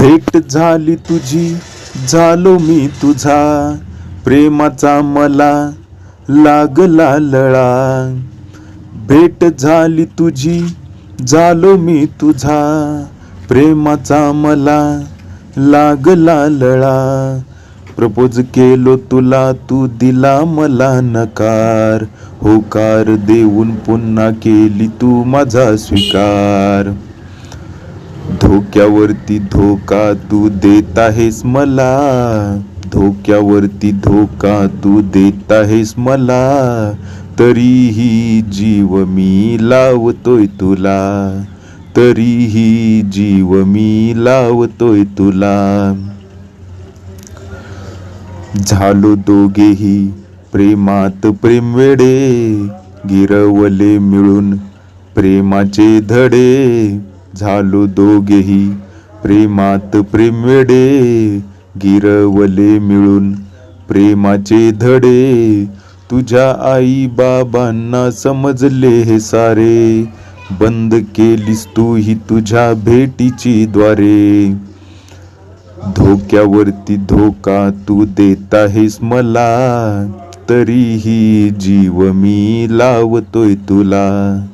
भेट झाली तुझी झालो मी तुझा. प्रेमाचा मला लागला लळा. भेट झाली तुझी झालो मी तुझा. प्रेमाचा मला लागला लळा. प्रपोज केलो तुला तू दिला मला नकार. होकार देऊन पुन्हा केली तू माझा स्वीकार. धोक्यावरती धोका तू देत आहेस मला. धोक्यावरती धोका तू देत आहेस मला. तरीही जीव मी लावतोय तुला. तरीही जीव मी लावतोय तुला. झालो दोघेही प्रेमात प्रेमवेडे. गिरवले मिळून प्रेमाचे धडे. झालो दोघेही. प्रेमात प्रेमवेडे गिरवले मिळून प्रेमाचे धडे. तुझ्या आई बाबांना समजले हे सारे. बंद केलीस तू ही तुझ्या भेटीची द्वारे. धोक्यावरती धोका तू देत आहेस मला तरीही जीव मी लावतोय तुला.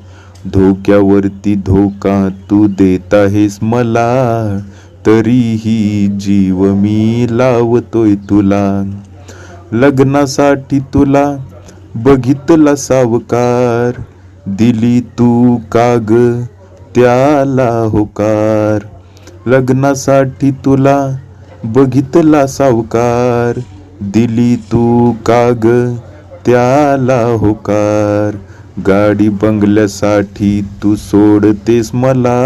धोक्यावरती धोका तू देत आहेस मला. तरीही जीव मी लावतोय तुला. लग्नासाठी तुला बघितला सावकार. दिली तू काग त्याला होकार. लग्नासाठी तुला बघितला सावकार. दिली तू काग त्याला होकार. गाडी बंगल्यासाठी तू सोडतेस मला.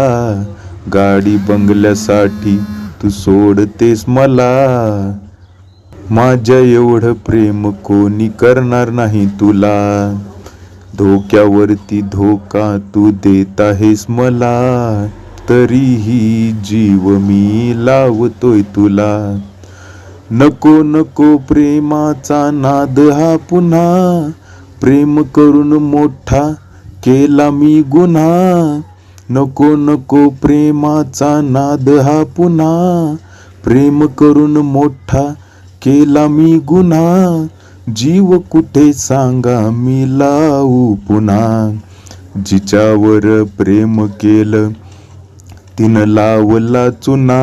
गाडी बंगल्यासाठी तू सोडतेस मला. माझ्या एवढं प्रेम कोणी करणार नाही तुला. धोक्यावरती धोका तू देत आहेस मला. तरीही जीव मी लावतोय तुला. नको नको प्रेमाचा नाद हा पुन्हा. प्रेम करून मोठा केला मी गुन्हा. नको नको प्रेमाचा नाद हा पुन्हा. प्रेम करून मोठा केला मी गुन्हा. जीव कुठे सांगा मी लावू पुन्हा. जिच्यावर प्रेम केलं तिनं लावला चुना.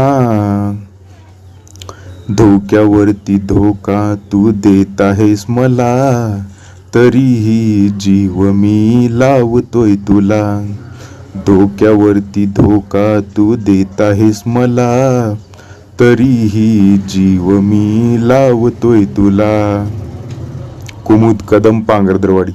धोक्यावरती धोका तू देत आहेस मला. तरीही जीव मी लावतोय तुला. धोक्यावरती धोका तू देत आहेस मला. तरीही जीव मी लावतोय तुला. कुमुद कदम पांगरदरवाडी